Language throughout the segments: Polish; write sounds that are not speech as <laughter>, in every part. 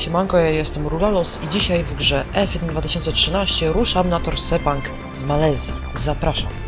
Siemanko, ja jestem Ruralos i dzisiaj w grze F1 2013 ruszam na tor Sepang w Malezji. Zapraszam.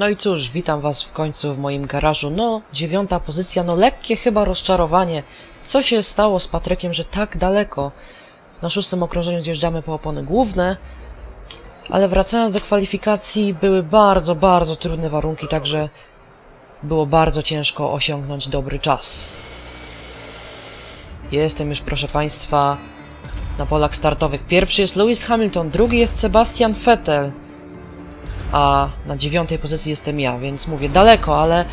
No i cóż, witam was w końcu w moim garażu. No, dziewiąta pozycja, no lekkie chyba rozczarowanie. Co się stało z Patrykiem, że tak daleko? Na szóstym okrążeniu zjeżdżamy po opony główne, ale wracając do kwalifikacji, były bardzo, bardzo trudne warunki, także było bardzo ciężko osiągnąć dobry czas. Jestem już, proszę Państwa, na polach startowych. Pierwszy jest Lewis Hamilton, drugi jest Sebastian Vettel, a na dziewiątej pozycji jestem ja, więc mówię daleko, ale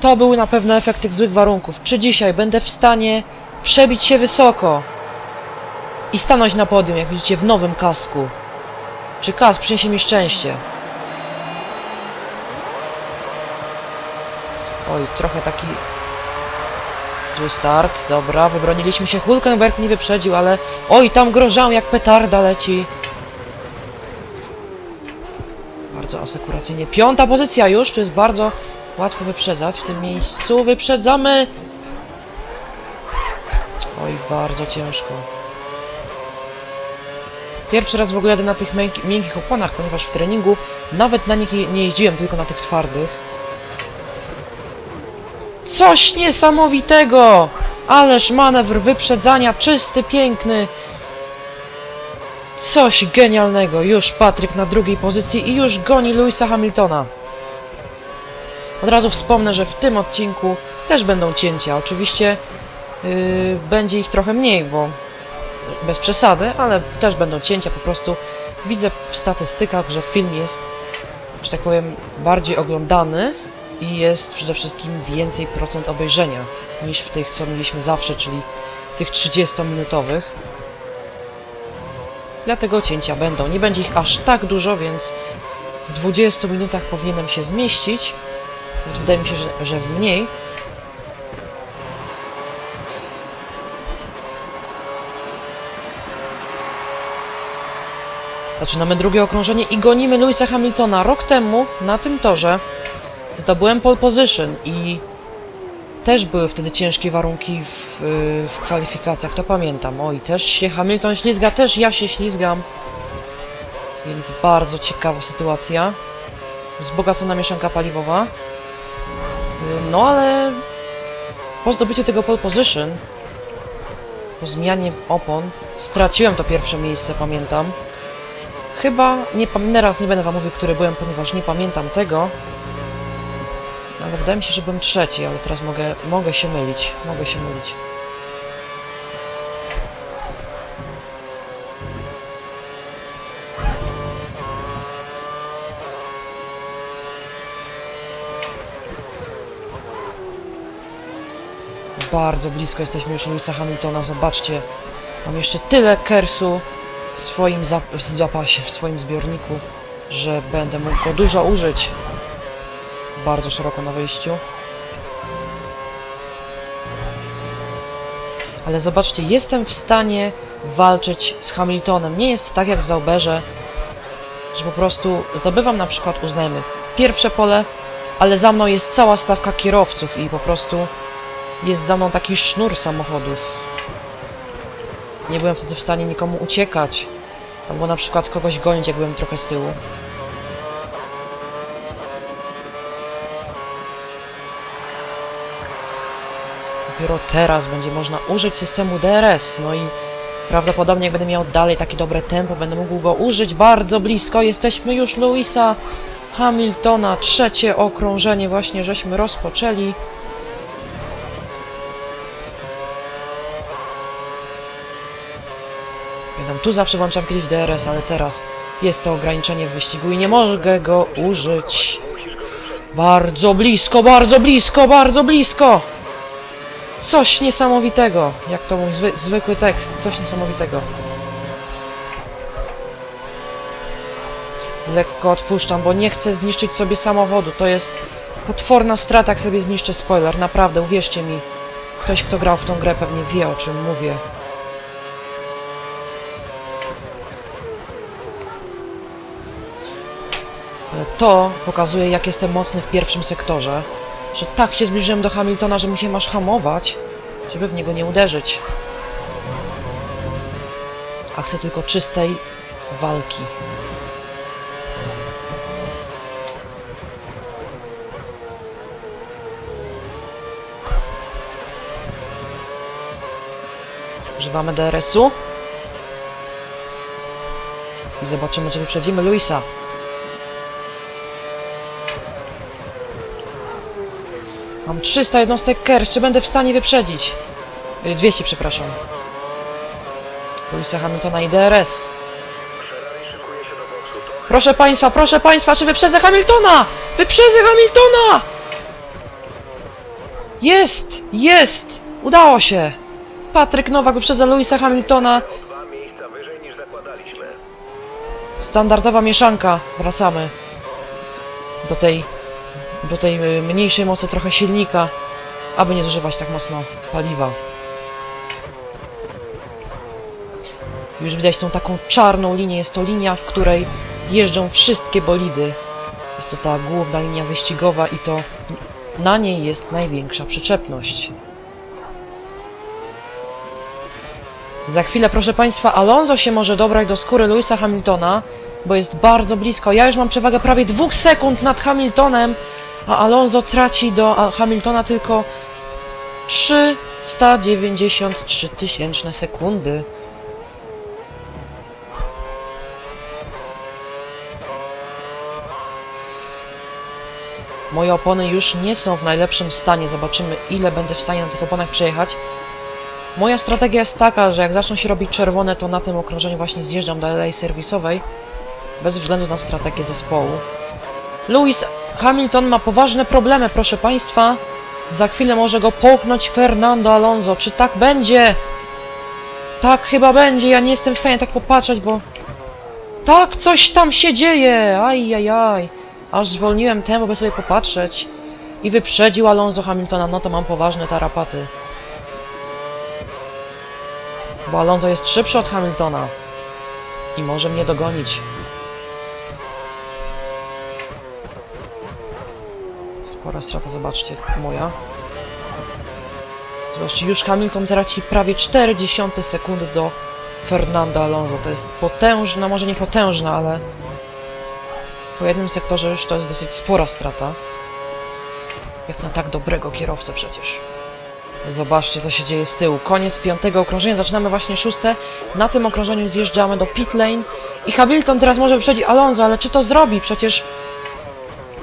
to był na pewno efekt tych złych warunków. Czy dzisiaj będę w stanie przebić się wysoko i stanąć na podium, jak widzicie, w nowym kasku? Czy kask przyniesie mi szczęście? Oj, trochę taki zły start. Dobra, wybroniliśmy się. Hulkenberg mnie wyprzedził, ale... Oj, tam grożał jak petarda leci. Bardzo asekuracyjnie. Piąta pozycja już, tu jest bardzo łatwo wyprzedzać. W tym miejscu wyprzedzamy. Oj, bardzo ciężko. Pierwszy raz w ogóle jadę na tych mięk- miękkich oponach, ponieważ w treningu nawet na nich nie jeździłem, tylko na tych twardych. Coś niesamowitego! Ależ manewr wyprzedzania, czysty, piękny. Coś genialnego. Już Patryk na drugiej pozycji i już goni Louisa Hamiltona. Od razu wspomnę, że w tym odcinku też będą cięcia. Oczywiście yy, będzie ich trochę mniej, bo bez przesady, ale też będą cięcia. Po prostu widzę w statystykach, że film jest, że tak powiem, bardziej oglądany i jest przede wszystkim więcej procent obejrzenia niż w tych, co mieliśmy zawsze, czyli tych 30-minutowych. Dlatego cięcia będą. Nie będzie ich aż tak dużo, więc w 20 minutach powinienem się zmieścić. Wydaje mi się, że, że w mniej. Zaczynamy drugie okrążenie i gonimy Louisa Hamiltona. Rok temu na tym torze zdobyłem pole position i też były wtedy ciężkie warunki w, y, w kwalifikacjach, to pamiętam. Oj, też się Hamilton ślizga, też ja się ślizgam. Więc bardzo ciekawa sytuacja. Wzbogacona mieszanka paliwowa. Y, No ale po zdobyciu tego pole position, po zmianie opon, straciłem to pierwsze miejsce, pamiętam. Chyba, nie pamiętam, raz nie będę wam mówił, który byłem, ponieważ nie pamiętam tego. Ale wydaje mi się, że byłem trzeci, ale teraz mogę, mogę się mylić. Mogę się mylić. Bardzo blisko jesteśmy już Louisa Hamiltona. Zobaczcie, mam jeszcze tyle kersu w swoim zapasie, w swoim zbiorniku, że będę mógł go dużo użyć. Bardzo szeroko na wyjściu. Ale zobaczcie, jestem w stanie walczyć z Hamiltonem. Nie jest tak jak w Zauberze, że po prostu zdobywam na przykład, uznajmy, pierwsze pole, ale za mną jest cała stawka kierowców i po prostu jest za mną taki sznur samochodów. Nie byłem wtedy w stanie nikomu uciekać, albo na przykład kogoś gonić, jak byłem trochę z tyłu. Dopiero teraz będzie można użyć systemu DRS, no i prawdopodobnie jak będę miał dalej takie dobre tempo, będę mógł go użyć bardzo blisko. Jesteśmy już Louisa Hamiltona, trzecie okrążenie właśnie żeśmy rozpoczęli. Pamiętam, tu zawsze włączam kiedyś DRS, ale teraz jest to ograniczenie w wyścigu i nie mogę go użyć. Bardzo blisko, bardzo blisko, bardzo blisko! Coś niesamowitego, jak to mój zwy zwykły tekst, coś niesamowitego. Lekko odpuszczam, bo nie chcę zniszczyć sobie samochodu. To jest potworna strata, jak sobie zniszczę spoiler. Naprawdę, uwierzcie mi. Ktoś, kto grał w tą grę, pewnie wie, o czym mówię. To pokazuje, jak jestem mocny w pierwszym sektorze. Że tak się zbliżyłem do Hamiltona, że musiałem aż hamować, żeby w niego nie uderzyć. A chcę tylko czystej walki. Używamy DRS-u. I zobaczymy, czy wyprzedzimy Luisa. Mam 300 jednostek KERS, czy będę w stanie wyprzedzić? Y, 200, przepraszam. Luisa Hamiltona i DRS. Proszę państwa, proszę państwa, czy wyprzedzę Hamiltona? Wyprzedzę Hamiltona! Jest! Jest! Udało się! Patryk Nowak wyprzedza Luisa Hamiltona. Standardowa mieszanka. Wracamy do tej, do tej y, mniejszej mocy trochę silnika, aby nie zużywać tak mocno paliwa. Już widać tą taką czarną linię. Jest to linia, w której jeżdżą wszystkie bolidy. Jest to ta główna linia wyścigowa i to na niej jest największa przyczepność. Za chwilę, proszę Państwa, Alonso się może dobrać do skóry Louisa Hamiltona, bo jest bardzo blisko. Ja już mam przewagę prawie dwóch sekund nad Hamiltonem, a Alonso traci do Hamiltona tylko 393 tysięczne sekundy. Moje opony już nie są w najlepszym stanie. Zobaczymy, ile będę w stanie na tych oponach przejechać. Moja strategia jest taka, że jak zaczną się robić czerwone, to na tym okrążeniu właśnie zjeżdżam do alei serwisowej, bez względu na strategię zespołu. Lewis Hamilton ma poważne problemy, proszę Państwa. Za chwilę może go połknąć Fernando Alonso. Czy tak będzie? Tak chyba będzie. Ja nie jestem w stanie tak popatrzeć, bo... Tak, coś tam się dzieje! Aj, aj, aj. Aż zwolniłem tempo, by sobie popatrzeć. I wyprzedził Alonso Hamiltona. No to mam poważne tarapaty. Bo Alonso jest szybszy od Hamiltona. I może mnie dogonić. Spora strata, zobaczcie, moja. Zobaczcie, już Hamilton traci prawie 40 sekundy do Fernanda Alonso. To jest potężna, może nie potężna, ale po jednym sektorze już to jest dosyć spora strata. Jak na tak dobrego kierowcę przecież. Zobaczcie, co się dzieje z tyłu. Koniec piątego okrążenia, zaczynamy właśnie szóste. Na tym okrążeniu zjeżdżamy do pit lane. I Hamilton teraz może wyprzedzić Alonso, ale czy to zrobi? Przecież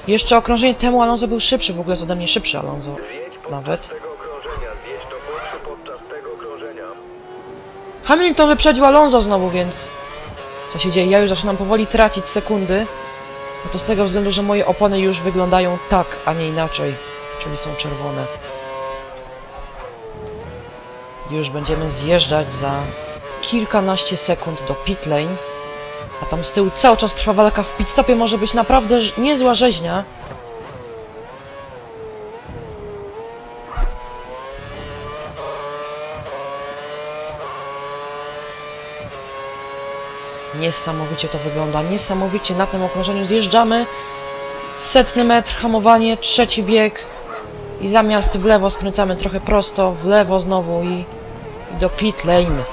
Jeszcze okrążenie temu Alonso był szybszy, w ogóle jest ode mnie szybszy Alonso. Nawet. Hamilton wyprzedził Alonso znowu, więc... Co się dzieje? Ja już zaczynam powoli tracić sekundy. No to z tego względu, że moje opony już wyglądają tak, a nie inaczej. Czyli są czerwone. Już będziemy zjeżdżać za kilkanaście sekund do pit lane. A tam z tyłu cały czas trwa walka w pit stopie. Może być naprawdę niezła rzeźnia. Niesamowicie to wygląda, niesamowicie na tym okrążeniu zjeżdżamy. Setny metr, hamowanie, trzeci bieg i zamiast w lewo skręcamy trochę prosto, w lewo znowu i, i do pit lane.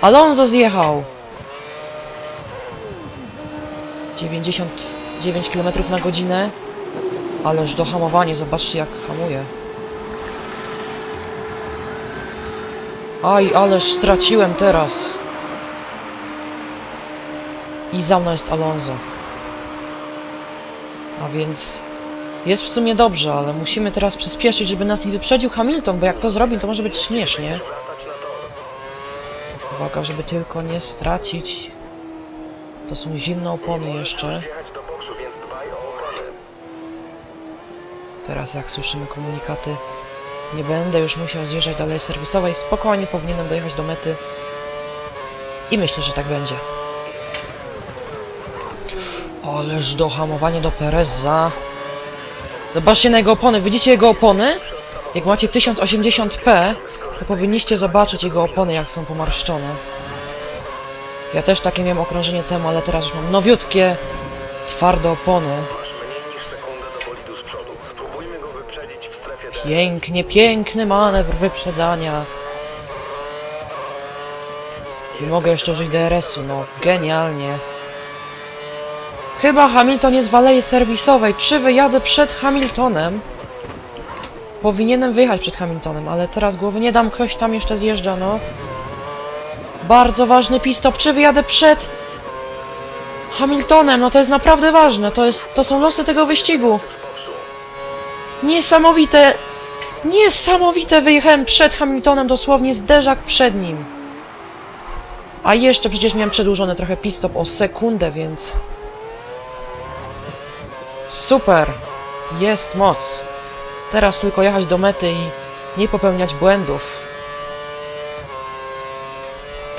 Alonso zjechał. 99 km na godzinę. Ależ do hamowania, zobaczcie jak hamuje. Aj, ależ straciłem teraz. I za mną jest Alonso. A więc jest w sumie dobrze, ale musimy teraz przyspieszyć, żeby nas nie wyprzedził Hamilton, bo jak to zrobi, to może być śmiesznie. Uwaga, żeby tylko nie stracić. To są zimne opony jeszcze. Teraz jak słyszymy komunikaty, nie będę już musiał zjeżdżać do alei serwisowej. Spokojnie powinienem dojechać do mety. I myślę, że tak będzie. Ależ dohamowanie do Pereza. Zobaczcie na jego opony. Widzicie jego opony? Jak macie 1080p, to powinniście zobaczyć jego opony, jak są pomarszczone. Ja też takie miałem okrążenie temu, ale teraz już mam nowiutkie, twarde opony. Pięknie, piękny manewr wyprzedzania. I mogę jeszcze użyć DRS-u, no genialnie. Chyba Hamilton jest w alei serwisowej. Czy wyjadę przed Hamiltonem? Powinienem wyjechać przed Hamiltonem, ale teraz głowy nie dam, ktoś tam jeszcze zjeżdża, no. Bardzo ważny pistop. Czy wyjadę przed Hamiltonem? No to jest naprawdę ważne. To, jest, to są losy tego wyścigu. Niesamowite! Niesamowite! Wyjechałem przed Hamiltonem, dosłownie zderzak przed nim. A jeszcze przecież miałem przedłużony trochę pit stop o sekundę, więc... Super! Jest moc! Teraz tylko jechać do mety i nie popełniać błędów.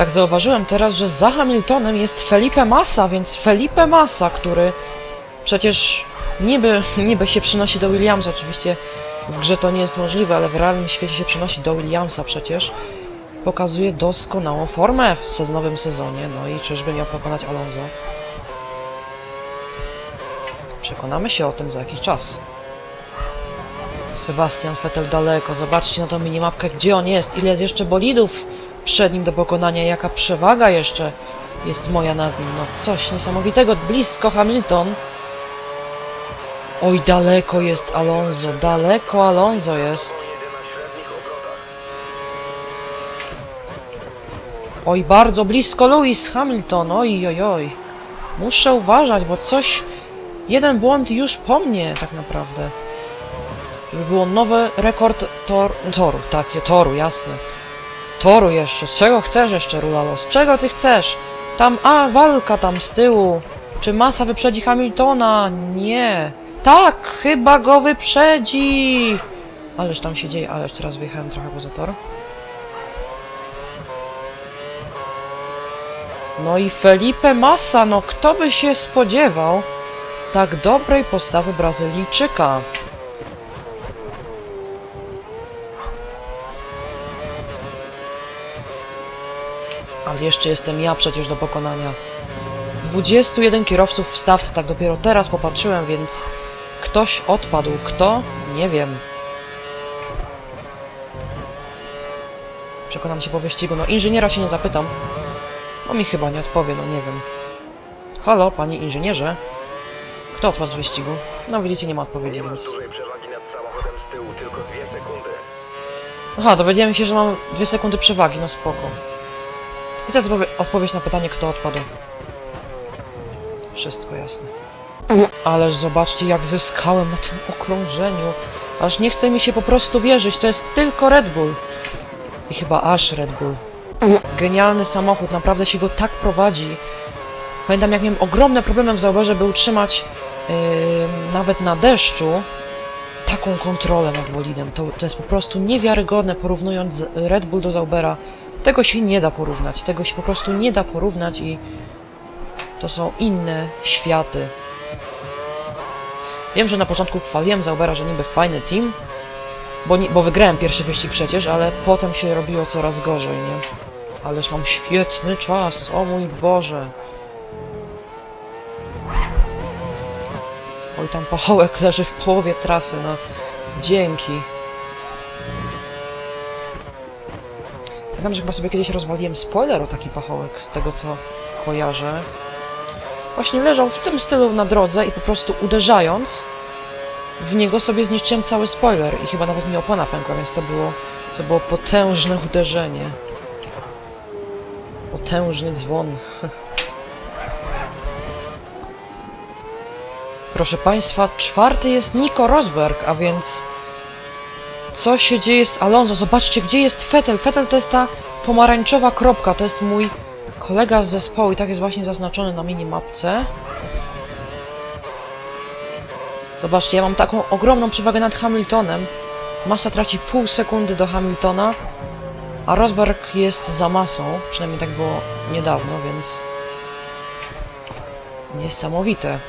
Tak zauważyłem teraz, że za Hamiltonem jest Felipe Massa, więc Felipe Massa, który przecież niby, niby się przynosi do Williamsa, oczywiście w grze to nie jest możliwe, ale w realnym świecie się przenosi do Williamsa przecież, pokazuje doskonałą formę w sezonowym sezonie, no i czyżby miał pokonać Alonso? Przekonamy się o tym za jakiś czas. Sebastian Vettel daleko, zobaczcie na tą minimapkę, gdzie on jest, ile jest jeszcze bolidów przed nim do pokonania, jaka przewaga jeszcze jest moja nad nim, no coś niesamowitego, blisko Hamilton. Oj, daleko jest Alonso, daleko Alonso jest. Oj, bardzo blisko Lewis Hamilton, oj, oj, oj. Muszę uważać, bo coś... Jeden błąd już po mnie, tak naprawdę. Żeby było nowy rekord tor... toru, takie, toru, jasne. Toru jeszcze, z czego chcesz jeszcze, Rulalos? Czego ty chcesz? Tam, a, walka tam z tyłu. Czy Masa wyprzedzi Hamiltona? Nie. Tak, chyba go wyprzedzi. Ależ tam się dzieje, ależ teraz wyjechałem trochę poza tor. No i Felipe Massa, no kto by się spodziewał tak dobrej postawy Brazylijczyka? Jeszcze jestem ja przecież do pokonania. 21 kierowców w stawce, tak dopiero teraz popatrzyłem, więc ktoś odpadł. Kto? Nie wiem. Przekonam się po wyścigu. No inżyniera się nie zapytam. On mi chyba nie odpowie, no nie wiem. Halo, panie inżynierze? Kto odpadł z wyścigu? No widzicie, nie ma odpowiedzi, więc... Aha, dowiedziałem się, że mam dwie sekundy przewagi, no spoko. I teraz odpowie- odpowiedź na pytanie, kto odpadł. Wszystko jasne. Ależ zobaczcie, jak zyskałem na tym okrążeniu. Aż nie chce mi się po prostu wierzyć, to jest tylko Red Bull. I chyba aż Red Bull. Genialny samochód, naprawdę się go tak prowadzi. Pamiętam, jak miałem ogromne problemy w Zauberze, by utrzymać yy, nawet na deszczu taką kontrolę nad bolidem. To, to jest po prostu niewiarygodne, porównując Red Bull do Zaubera. Tego się nie da porównać, tego się po prostu nie da porównać i to są inne światy. Wiem, że na początku chwaliłem Zaubera, że niby fajny team, bo, nie, bo wygrałem pierwszy wyścig przecież, ale potem się robiło coraz gorzej, nie? Ależ mam świetny czas, o mój Boże. Oj, tam pachołek leży w połowie trasy, no. Dzięki. Pamiętam, że chyba sobie kiedyś rozwaliłem spoiler o taki pachołek, z tego co kojarzę. Właśnie leżał w tym stylu na drodze i po prostu uderzając w niego sobie zniszczyłem cały spoiler i chyba nawet mi opona pękła, więc to było, to było potężne uderzenie. Potężny dzwon. <laughs> Proszę Państwa, czwarty jest Nico Rosberg, a więc co się dzieje z Alonso? Zobaczcie, gdzie jest Vettel. Vettel to jest ta pomarańczowa kropka, to jest mój kolega z zespołu i tak jest właśnie zaznaczony na minimapce. Zobaczcie, ja mam taką ogromną przewagę nad Hamiltonem. Masa traci pół sekundy do Hamiltona, a Rosberg jest za masą, przynajmniej tak było niedawno, więc niesamowite.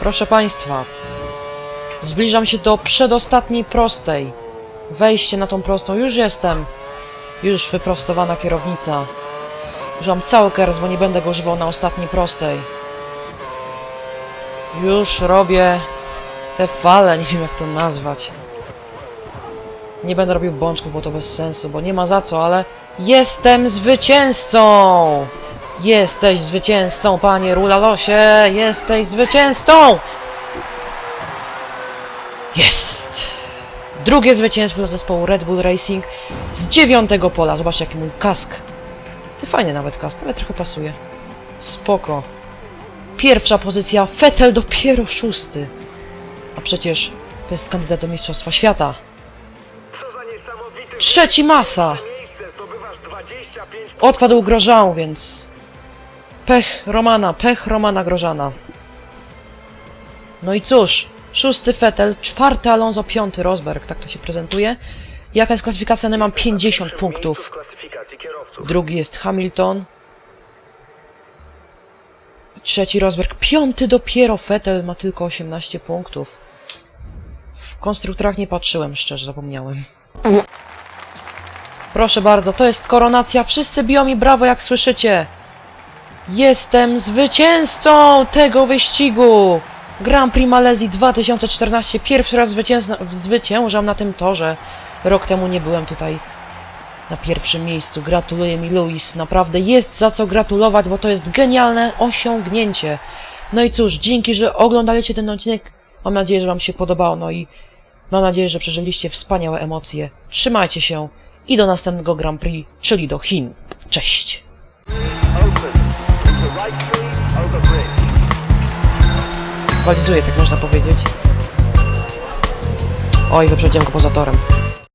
Proszę Państwa, zbliżam się do przedostatniej prostej. Wejście na tą prostą, już jestem. Już wyprostowana kierownica. Już mam cały kers, bo nie będę go używał na ostatniej prostej. Już robię te fale, nie wiem jak to nazwać. Nie będę robił bączków, bo to bez sensu, bo nie ma za co, ale jestem zwycięzcą! Jesteś zwycięzcą, panie Rulalosie! Jesteś zwycięzcą! Drugie zwycięstwo dla zespołu Red Bull Racing z dziewiątego pola. Zobaczcie, jaki mój kask. Ty fajny nawet kask, ale trochę pasuje. Spoko. Pierwsza pozycja, Vettel dopiero szósty. A przecież to jest kandydat do Mistrzostwa Świata. Trzeci masa! miejsce, zdobywasz 25 Odpadł Grożan, więc... Pech Romana, pech Romana Grożana. No i cóż, szósty Vettel, czwarty Alonso, piąty Rosberg, tak to się prezentuje. Jaka jest klasyfikacja? No mam 50 punktów. Drugi jest Hamilton. Trzeci Rosberg. Piąty dopiero Vettel ma tylko 18 punktów. W konstruktorach nie patrzyłem, szczerze zapomniałem. Proszę bardzo, to jest koronacja. Wszyscy biją mi brawo, jak słyszycie. Jestem zwycięzcą tego wyścigu. Grand Prix Malezji 2014. Pierwszy raz zwyciężam na tym torze. Rok temu nie byłem tutaj na pierwszym miejscu. Gratuluję mi Luis. Naprawdę jest za co gratulować, bo to jest genialne osiągnięcie. No i cóż, dzięki, że oglądaliście ten odcinek. Mam nadzieję, że Wam się podobało. No i mam nadzieję, że przeżyliście wspaniałe emocje. Trzymajcie się i do następnego Grand Prix, czyli do Chin. Cześć! Open. Walizuję, tak można powiedzieć. Oj, wyprzedziłem go poza torem.